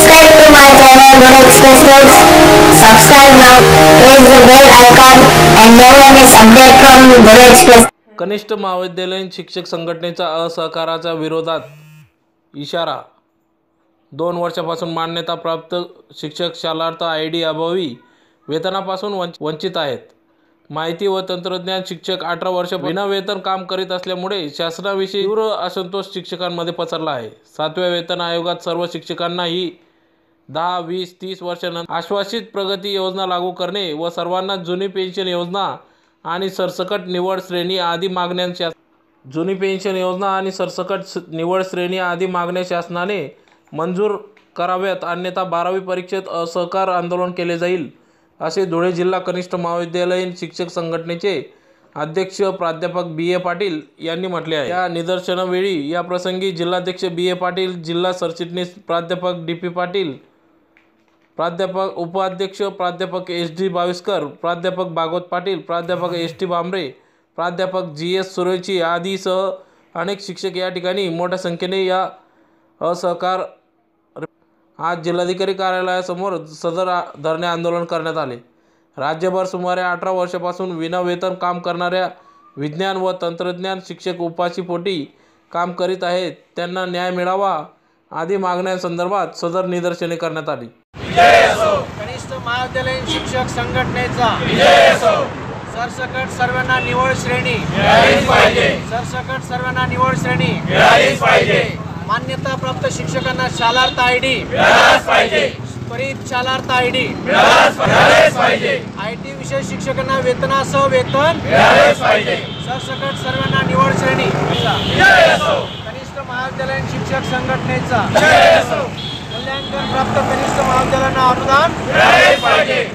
Subscribe to my channel Good Express News. Subscribe now. Press the bell icon and never miss update from Good Express. कनिष्ठ महाविद्यालयीन शिक्षक संघटनेचा असहकाराच्या विरोधात इशारा दोन वर्षापासून मान्यता प्राप्त शिक्षक शालार्थ आय डी अभावी वेतनापासून वंच वंचित आहेत माहिती व तंत्रज्ञान शिक्षक अठरा वर्ष विना वेतन काम करीत असल्यामुळे शासनाविषयी तीव्र असंतोष शिक्षकांमध्ये पसरला आहे सातव्या वेतन आयोगात सर्व शिक्षकांना ही दहा वीस तीस वर्षानंतर आश्वासित प्रगती योजना लागू करणे व सर्वांना जुनी पेन्शन योजना आणि सरसकट निवड श्रेणी आदी मागण्यांच्या जुनी पेन्शन योजना आणि सरसकट निवड श्रेणी आदी मागण्या शासनाने मंजूर कराव्यात. अन्यथा बारावी परीक्षेत असहकार आंदोलन केले जाईल असे धुळे जिल्हा कनिष्ठ महाविद्यालयीन शिक्षक संघटनेचे अध्यक्ष प्राध्यापक बी. ए. पाटील यांनी म्हटले आहे. या निदर्शनावेळी या प्रसंगी जिल्हाध्यक्ष बी. ए. पाटील जिल्हा सरचिटणीस प्राध्यापक डी. पी. पाटील प्राध्यापक उपाध्यक्ष प्राध्यापक एस डी बाविस्कर प्राध्यापक भागवत पाटील प्राध्यापक एस टी बांबरे प्राध्यापक जी एस सुरेची आदीसह अनेक शिक्षक या ठिकाणी मोठ्या संख्येने या असहकार आज जिल्हाधिकारी कार्यालयासमोर सदर धरणे आंदोलन करण्यात आले. राज्यभर सुमारे अठरा वर्षापासून विनावेतन काम करणाऱ्या विज्ञान व तंत्रज्ञान शिक्षक उपाशीपोटी काम करीत आहेत. त्यांना न्याय मिळावा आदी मागण्यांसंदर्भात सदर निदर्शने करण्यात आली. कनिष्ठ महाविद्यालयीन शिक्षक संघटनेचा सरसकट सर्वांना निवड श्रेणी. सरसकट सर्वांना निवड श्रेणी. मान्यता प्राप्त शिक्षकांना शालार्थ आय डी. त्वरित Shalarth I D. I T विषय शिक्षकांना वेतनासह वेतन सरसकट सर्वांना निवड श्रेणी. कनिष्ठ महाविद्यालयीन शिक्षक संघटनेचा. मूल्यांकन प्राप्त कनिष्ठ महाविद्यालयांना अनुदान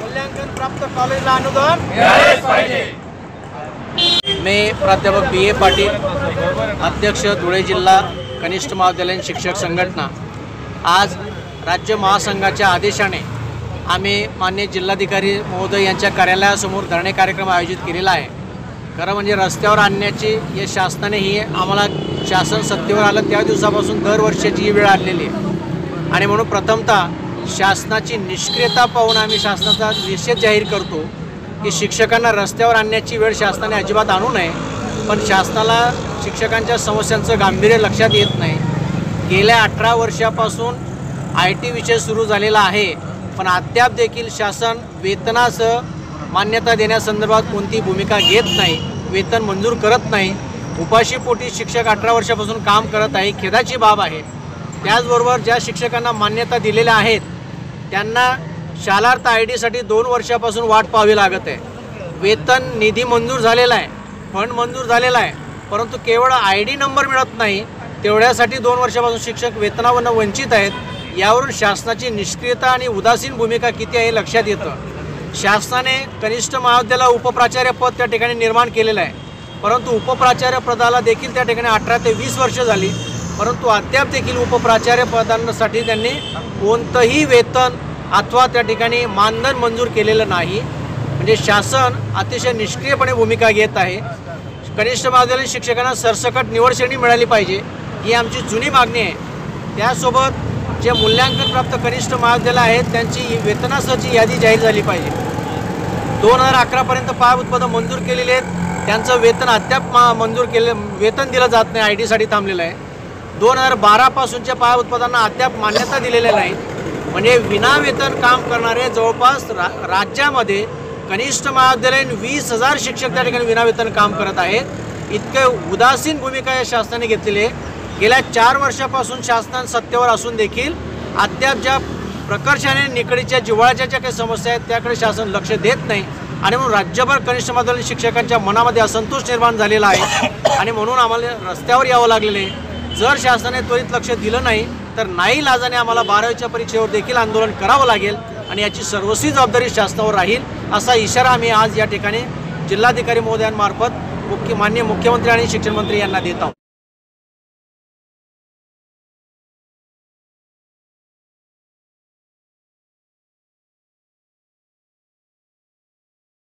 मूल्यांकन प्राप्त कॉलेजला अनुदान मी प्राध्यापक बी ए पाटील अध्यक्ष धुळे जिल्हा कनिष्ठ महाविद्यालयीन शिक्षक संघटना. आज राज्य महासंघाच्या आदेशाने आम्ही मान्य जिल्हाधिकारी महोदय यांच्या कार्यालयासमोर धरणे कार्यक्रम आयोजित केलेला आहे. खरं म्हणजे रस्त्यावर आणण्याची या शासनाने ही आम्हाला शासन सत्तेवर आलं. त्या दिवसापासून दरवर्षाची ही वेळ आणलेली आहे. आणि म्हणून प्रथमतः शासनाची निष्क्रियता पाहून आम्ही शासनाचा निषेध जाहीर करतो की शिक्षकांना रस्त्यावर आणण्याची वेळ शासनाने अजिबात आणू नये. पण शासनाला शिक्षकांच्या समस्यांचं गांभीर्य लक्षात येत नाही. गेल्या अठरा वर्षापासून आय टी विषय सुरू झालेला आहे. पण अद्याप देखील शासन वेतनासह मान्यता देण्यासंदर्भात कोणती भूमिका घेत नाही वेतन मंजूर करत नाही. उपाशीपोटी शिक्षक अठरा वर्षापासून काम करत आहे खेदाची बाब आहे. त्याचबरोबर ज्या शिक्षकांना मान्यता दिलेल्या आहेत त्यांना शालार्थ आय डीसाठी दोन वर्षापासून वाट पाहावी लागत आहे. वेतन निधी मंजूर झालेला आहे फंड मंजूर झालेला आहे परंतु केवळ आय डी नंबर मिळत नाही तेवढ्यासाठी दोन वर्षापासून शिक्षक वेतनावरनं वंचित आहेत. यावरून शासनाची निष्क्रियता आणि उदासीन भूमिका किती आहे हे लक्षात येतं. शासनाने कनिष्ठ महाविद्यालय उपप्राचार्य पद त्या ठिकाणी निर्माण केलेलं आहे. परंतु उपप्राचार्य पदाला देखील त्या ठिकाणी अठरा ते वीस वर्ष झाली. परंतु अद्याप देखील उपप्राचार्य पदांसाठी त्यांनी कोणतंही वेतन अथवा त्या ठिकाणी मानधन मंजूर केलेलं नाही. म्हणजे शासन अतिशय निष्क्रियपणे भूमिका घेत आहे. कनिष्ठ महाविद्यालयीन शिक्षकांना सरसकट निवड श्रेणी मिळाली पाहिजे ही आमची जुनी मागणी आहे. त्यासोबत जे मूल्यांकन प्राप्त कनिष्ठ महाविद्यालय आहेत त्यांची वेतनासहची यादी जाहीर झाली पाहिजे. दोन हजार अकरापर्यंत पाय उत्पादन मंजूर केलेले आहेत. त्यांचं वेतन अद्याप मा मंजूर केले वेतन दिलं जात नाही आय डीसाठी थांबलेलं आहे. दोन हजार बारापासूनच्या पाय उत्पादनांना अद्याप मान्यता दिलेल्या नाही. म्हणजे विनावेतन काम करणारे जवळपास रा राज्यामध्ये कनिष्ठ महाविद्यालयीन वीस हजार शिक्षक त्या ठिकाणी विनावेतन काम करत आहेत. इतके उदासीन भूमिका या शासनाने घेतलेली आहे. गेल्या चार वर्षापासून शासन सत्तेवर असून देखील अद्याप ज्या प्रकर्षाने निकडीच्या जिव्हाळ्याच्या ज्या काही समस्या आहेत त्याकडे शासन लक्ष देत नाही. आणि म्हणून राज्यभर कनिष्ठ महाविद्यालयीन शिक्षकांच्या मनामध्ये असंतोष निर्माण झालेला आहे. आणि म्हणून आम्हाला रस्त्यावर यावं लागलेलं आहे. जर शासनाने त्वरित लक्ष दिलं नाही तर नाही लाजाने आम्हाला बारावीच्या परीक्षेवर देखील आंदोलन करावं लागेल आणि याची सर्वस्वी जबाबदारी शासनावर राहील असा इशारा आम्ही आज या ठिकाणी जिल्हाधिकारी महोदयांमार्फत मुख्य मान्य मुख्यमंत्री आणि शिक्षणमंत्री यांना देत आहोत.